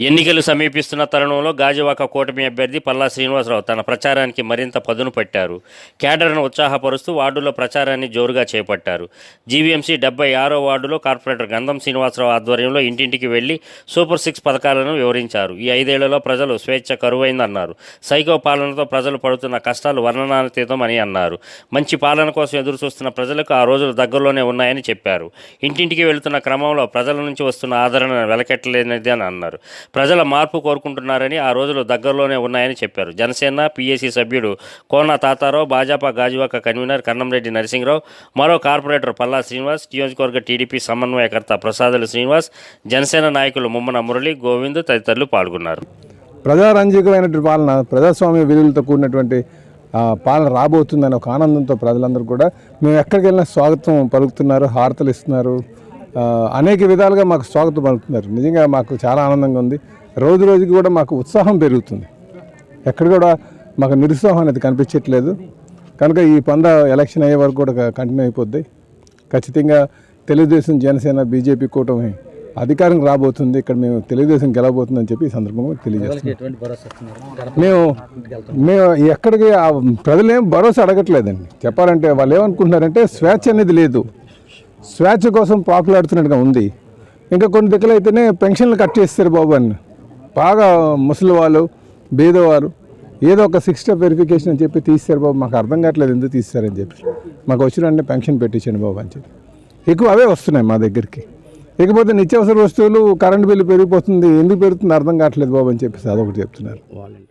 ఎన్నికలు సమీపిస్తున్న తరుణంలో గాజువాక కూటమి అభ్యర్థి పల్లా శ్రీనివాసరావు తన ప్రచారానికి మరింత పదును పట్టారు. కేడర్ను ఉత్సాహపరుస్తూ వార్డులో ప్రచారాన్ని జోరుగా చేపట్టారు. జీవీఎంసీ డెబ్బై ఆరో వార్డులో కార్పొరేటర్ గంధం శ్రీనివాసరావు ఆధ్వర్యంలో ఇంటింటికి వెళ్ళి సూపర్ సిక్స్ పథకాలను వివరించారు. ఈ ఐదేళ్ళలో ప్రజలు స్వేచ్ఛ కరువైందన్నారు. సైకో పాలనతో ప్రజలు పడుతున్న కష్టాలు వర్ణనాతీతం అని అన్నారు. మంచి పాలన కోసం ఎదురు చూస్తున్న ప్రజలకు ఆ రోజులు దగ్గరలోనే ఉన్నాయని చెప్పారు. ఇంటింటికి వెళుతున్న క్రమంలో ప్రజల నుంచి వస్తున్న ఆదరణ వెలకెట్టలేనిది అని అన్నారు. ప్రజల మార్పు కోరుకుంటున్నారని ఆ రోజులు దగ్గరలోనే ఉన్నాయని చెప్పారు. జనసేన పీఏసీ సభ్యుడు కోన తాతారావు భాజపా గాజువాక కన్వీనర్ కన్నంరెడ్డి నరసింహరావు మరో కార్పొరేటర్ పల్లా శ్రీనివాస్ నియోజకవర్గ టీడీపీ సమన్వయకర్త ప్రసాదులు శ్రీనివాస్ జనసేన నాయకులు ముమ్మన మురళి గోవింద్ తదితరులు పాల్గొన్నారు. ప్రజారంజకమైనటువంటి పాలన ప్రజాస్వామ్య విలువలతో కూడినటువంటి ఆ, పాలన రాబోతుందని ఒక ఆనందంతో ప్రజలందరూ కూడా మేము ఎక్కడికి వెళ్ళినా స్వాగతం పలుకుతున్నారు హారతలు ఇస్తున్నారు. అనేక విధాలుగా మాకు స్వాగతం పలుకుతున్నారు. నిజంగా మాకు చాలా ఆనందంగా ఉంది. రోజు రోజుకి కూడా మాకు ఉత్సాహం పెరుగుతుంది. ఎక్కడ కూడా మాకు నిరుత్సాహం అనేది కనిపించట్లేదు. కనుక ఈ పంద ఎలక్షన్ అయ్యే వరకు కూడా కంటిన్యూ అయిపోద్ది. ఖచ్చితంగా తెలుగుదేశం జనసేన బీజేపీ కూటమి అధికారం రాబోతుంది. ఇక్కడ మేము తెలుగుదేశం గెలవబోతుందని చెప్పి ఈ సందర్భంగా తెలియజేస్తున్నాం. మేము మేము ఎక్కడికి ఆ ప్రజలేం భరోసా అడగట్లేదండి. చెప్పాలంటే వాళ్ళు ఏమనుకుంటున్నారంటే స్వేచ్ఛ అనేది లేదు. స్వేచ్ఛ కోసం పాకులాడుతున్నట్టుగా ఉంది. ఇంకా కొన్ని దిక్కులు అయితేనే పెన్షన్లు కట్ చేస్తారు బాబు అని. బాగా ముసలి వాళ్ళు బీదవారు ఏదో ఒక సిక్స్ స్టెప్ వెరిఫికేషన్ అని చెప్పి తీస్తారు బాబు. మాకు అర్థం కావట్లేదు ఎందుకు తీస్తారని చెప్పి. మాకు వచ్చిన పెన్షన్ పెట్టించండి బాబు అని చెప్పి. ఎక్కువ అవే వస్తున్నాయి మా దగ్గరికి. ఇకపోతే నిత్యావసర వస్తువులు కరెంట్ బిల్లు పెరిగిపోతుంది. ఎందుకు పెరుగుతుంది అర్థం కావట్లేదు బాబు అని చెప్పేసి అదొకటి చెప్తున్నారు.